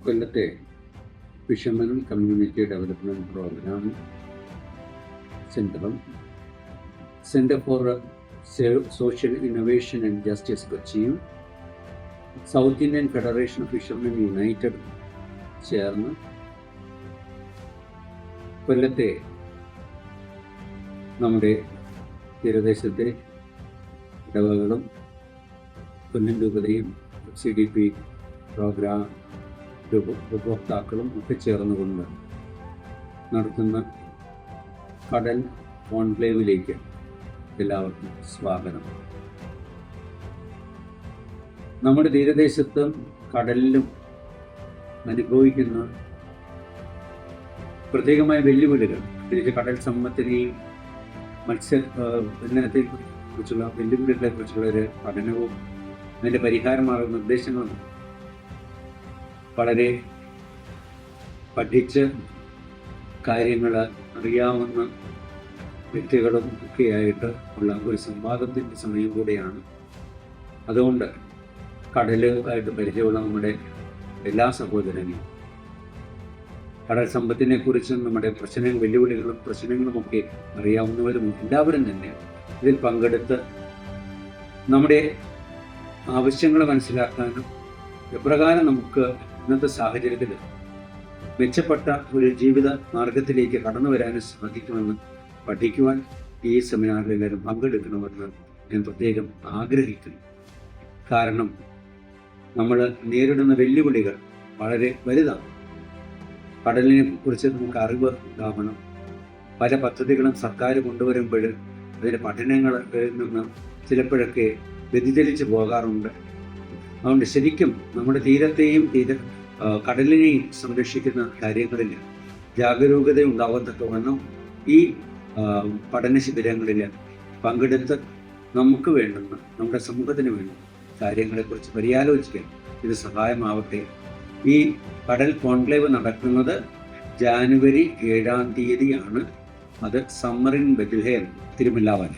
കൊല്ലത്തെ fishermen community development programme സെന്ററും centre for social innovation and justice കൊച്ചിയും South Indian Federation of Fishermen United ചേർന്ന് കൊല്ലത്തെ നമ്മുടെ തീരദേശത്തെ ഇടവകളും കൊല്ലം രൂപതയും സി ഡി പി പ്രോഗ്രാം ഉപഭോക്താക്കളും ഒക്കെ ചേർന്നുകൊണ്ട് നടത്തുന്ന കടൽ കോൺക്ലേവിലേക്ക് എല്ലാവർക്കും സ്വാഗതം. നമ്മുടെ തീരദേശത്തും കടലിലും അനുഭവിക്കുന്ന പ്രത്യേകമായ വെല്ലുവിളികൾ പ്രത്യേകിച്ച് കടൽ സമ്പത്തിനെയും മത്സ്യ ബന്ധനത്തെ കുറിച്ചുള്ള വെല്ലുവിളികളെ കുറിച്ചുള്ള ഒരു പഠനവും അതിന്റെ പരിഹാരമാർഗ നിർദ്ദേശങ്ങളും വളരെ പഠിച്ച് കാര്യങ്ങൾ അറിയാവുന്ന വ്യക്തികളും ഒക്കെയായിട്ട് ഉള്ള ഒരു സംവാദത്തിന്റെ സമയം കൂടിയാണ്. അതുകൊണ്ട് കടലുമായിട്ട് പരിചയമുള്ള നമ്മുടെ എല്ലാ സഹോദരനെയും കടൽ സമ്പത്തിനെ കുറിച്ചും നമ്മുടെ പ്രശ്നങ്ങൾ വെല്ലുവിളികളും പ്രശ്നങ്ങളുമൊക്കെ അറിയാവുന്നവരും എല്ലാവരും തന്നെ ഇതിൽ പങ്കെടുത്ത് നമ്മുടെ ആവശ്യങ്ങൾ മനസ്സിലാക്കാനും എപ്രകാരം നമുക്ക് ഇന്നത്തെ സാഹചര്യത്തിൽ മെച്ചപ്പെട്ട ഒരു ജീവിത മാർഗത്തിലേക്ക് കടന്നു വരാനും സാധിക്കുമെന്ന് പഠിക്കുവാൻ ഈ സെമിനാറിൽ എല്ലാവരും പങ്കെടുക്കണമെന്ന് ഞാൻ പ്രത്യേകം ആഗ്രഹിക്കുന്നു. കാരണം നമ്മൾ നേരിടുന്ന വെല്ലുവിളികൾ വളരെ വലുതാണ്. കടലിനെ കുറിച്ച് നമുക്ക് അറിവ് ഉണ്ടാവണം. പല പദ്ധതികളും സർക്കാർ കൊണ്ടുവരുമ്പോൾ അതിന്റെ പഠനങ്ങളിൽ നിന്ന് ചിലപ്പോഴൊക്കെ വ്യതിചലിച്ച് പോകാറുണ്ട്. അതുകൊണ്ട് ശരിക്കും നമ്മുടെ തീരത്തെയും തീര കടലിനെയും സംരക്ഷിക്കുന്ന കാര്യങ്ങളിൽ ജാഗരൂകത ഉണ്ടാകത്തക്കവണ്ണം ഈ പഠന ശിബിരങ്ങളിൽ പങ്കെടുത്ത് നമുക്ക് വേണ്ടുന്ന നമ്മുടെ സമൂഹത്തിന് വേണ്ടുന്ന കാര്യങ്ങളെക്കുറിച്ച് പര്യാലോചിക്കാൻ ഇത് സഹായമാവട്ടെ. ഈ കടൽ കോൺക്ലേവ് നടക്കുന്നത് ജാനുവരി ഏഴാം തീയതിയാണ്. അത് സമ്മറിൻ ബെത്ലഹേം തിരുമല്ലാവാൻ